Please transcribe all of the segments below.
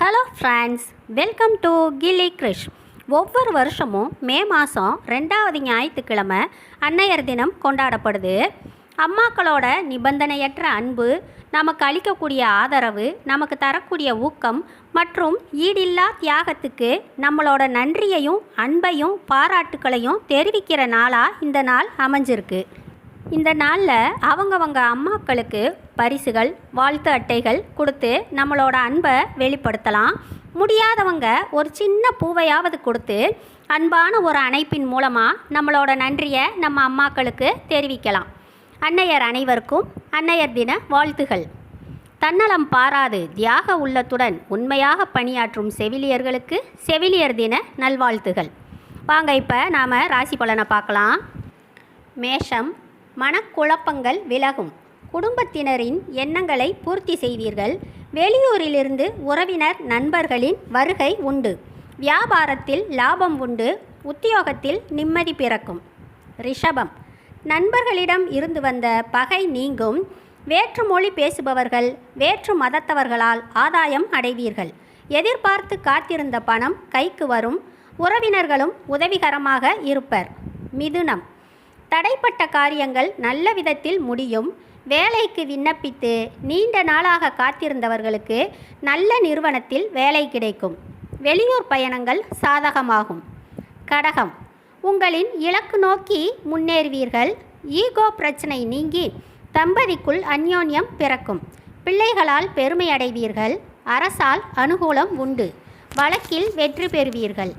Hello friends welcome to Gilli Krish ஒவ்வொரு வருஷமும் மே மாதம் ரெண்டாவது ஞாயிற்றுக்கிழமை அன்னையர் தினம் கொண்டாடப்படுது. அம்மாக்களோட நிபந்தனையற்ற அன்பு நமக்கு அளிக்கக்கூடிய ஆதரவு நமக்கு தரக்கூடிய ஊக்கம் மற்றும் ஈடில்லா தியாகத்துக்கு நம்மளோட நன்றியையும் அன்பையும் பாராட்டுக்களையும் தெரிவிக்கிற நாளாக இந்த நாள் அமைஞ்சிருக்கு. இந்த நாளில் அவங்கவங்க அம்மாக்களுக்கு பரிசுகள் வாழ்த்து அட்டைகள் கொடுத்து நம்மளோட அன்பை வெளிப்படுத்தலாம். முடியாதவங்க ஒரு சின்ன பூவையாவது கொடுத்து அன்பான ஒரு அணைப்பின் மூலமாக நம்மளோட நன்றியை நம்ம அம்மாக்களுக்கு தெரிவிக்கலாம். அன்னையர் அனைவருக்கும் அன்னையர் தின வாழ்த்துகள். தன்னலம் பாராது தியாக உள்ளத்துடன் உண்மையாக பணியாற்றும் செவிலியர்களுக்கு செவிலியர் தின நல்வாழ்த்துகள். வாங்க இப்போ நாம் ராசி பலனை பார்க்கலாம். மேஷம் மனக்குழப்பங்கள் விலகும். குடும்பத்தினரின் எண்ணங்களை பூர்த்தி செய்வீர்கள். வெளியூரிலிருந்து உறவினர் நண்பர்களின் வருகை உண்டு. வியாபாரத்தில் லாபம் உண்டு. உத்தியோகத்தில் நிம்மதி பிறக்கும். ரிஷபம். நண்பர்களிடம் இருந்து வந்த பகை நீங்கும். வேற்று மொழி பேசுபவர்கள் வேற்று மதத்தவர்களால் ஆதாயம் அடைவீர்கள். எதிர்பார்த்து காத்திருந்த பணம் கைக்கு வரும். உறவினர்களும் உதவிகரமாக இருப்பர். மிதுனம். தடைப்பட்ட காரியங்கள் நல்ல விதத்தில் முடியும். வேலைக்கு விண்ணப்பித்து நீண்ட நாளாக காத்திருந்தவர்களுக்கு நல்ல நிறுவனத்தில் வேலை கிடைக்கும். வெளியூர் பயணங்கள் சாதகமாகும். கடகம். உங்களின் இலக்கு நோக்கி முன்னேறுவீர்கள். ஈகோ பிரச்சனை நீங்கி தம்பதிக்குள் அந்யோன்யம் பிறக்கும். பிள்ளைகளால் பெருமை அடைவீர்கள். அரசால் அனுகூலம் உண்டு. வழக்கில் வெற்றி பெறுவீர்கள்.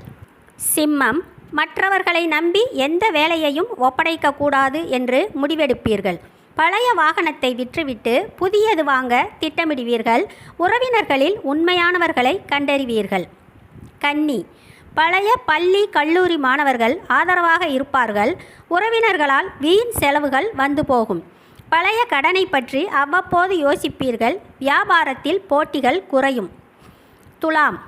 சிம்மம். மற்றவர்களை நம்பி எந்த வேலையையும் ஒப்படைக்கக்கூடாது என்று முடிவெடுப்பீர்கள். பழைய வாகனத்தை விற்றுவிட்டு புதியது வாங்க திட்டமிடுவீர்கள். உறவினர்களில் உண்மையானவர்களை கண்டறிவீர்கள். கன்னி. பழைய பள்ளி கல்லூரி மாணவர்கள் ஆதரவாக இருப்பார்கள். உறவினர்களால் வீண் செலவுகள் வந்து போகும். பழைய கடனை பற்றி அவ்வப்போது யோசிப்பீர்கள். வியாபாரத்தில் போட்டிகள் குறையும். துலாம்.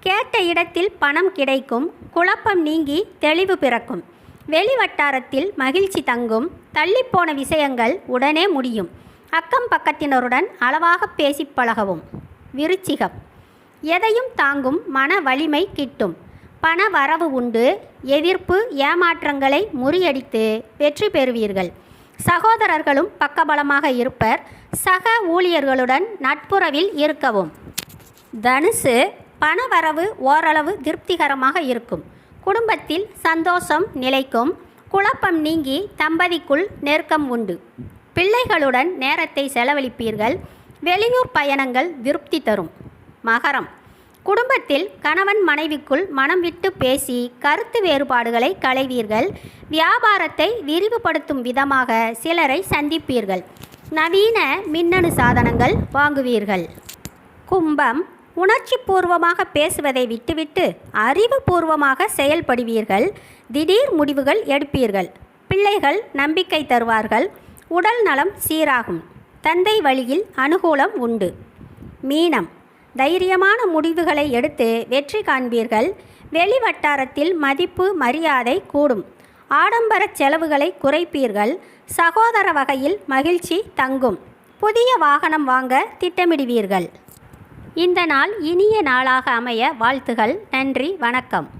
கேட்ட இடத்தில் பணம் கிடைக்கும். குழப்பம் நீங்கி தெளிவு பிறக்கும். வெளிவட்டாரத்தில் மகிழ்ச்சி தங்கும் தள்ளிப்போன விஷயங்கள் உடனே முடியும். அக்கம் பக்கத்தினருடன் அளவாக பேசி பழகவும். விருச்சிகம். எதையும் தாங்கும் மன வலிமை கிட்டும். பண வரவு உண்டு எதிர்ப்பு ஏமாற்றங்களை முறியடித்து வெற்றி பெறுவீர்கள். சகோதரர்களும் பக்கபலமாக இருப்பர் சக ஊழியர்களுடன் நட்புறவில் இருக்கவும். தனுசு பணவரவு ஓரளவு திருப்திகரமாக இருக்கும். குடும்பத்தில் சந்தோஷம் நிலைக்கும் குழப்பம் நீங்கி தம்பதிக்குள் நெருக்கம் உண்டு. பிள்ளைகளுடன் நேரத்தை செலவழிப்பீர்கள் வெளியூர் பயணங்கள் திருப்தி தரும். மகரம். குடும்பத்தில் கணவன் மனைவிக்குள் மனம் விட்டு பேசி கருத்து வேறுபாடுகளை களைவீர்கள் வியாபாரத்தை விரிவுபடுத்தும் விதமாக சிலரை சந்திப்பீர்கள். நவீன மின்னணு சாதனங்கள் வாங்குவீர்கள். கும்பம். உணர்ச்சி பூர்வமாக பேசுவதை விட்டுவிட்டு அறிவுபூர்வமாக செயல்படுவீர்கள். திடீர் முடிவுகள் எடுப்பீர்கள். பிள்ளைகள் நம்பிக்கை தருவார்கள். உடல் நலம் சீராகும். தந்தை வழியில் அனுகூலம் உண்டு. மீனம். தைரியமான முடிவுகளை எடுத்து வெற்றி காண்பீர்கள். வெளி வட்டாரத்தில் மதிப்பு மரியாதை கூடும். ஆடம்பர செலவுகளை குறைப்பீர்கள். சகோதர வகையில் மகிழ்ச்சி தங்கும். புதிய வாகனம் வாங்க திட்டமிடுவீர்கள். இந்த நாள் இனிய நாளாக அமைய வாழ்த்துகள். நன்றி வணக்கம்.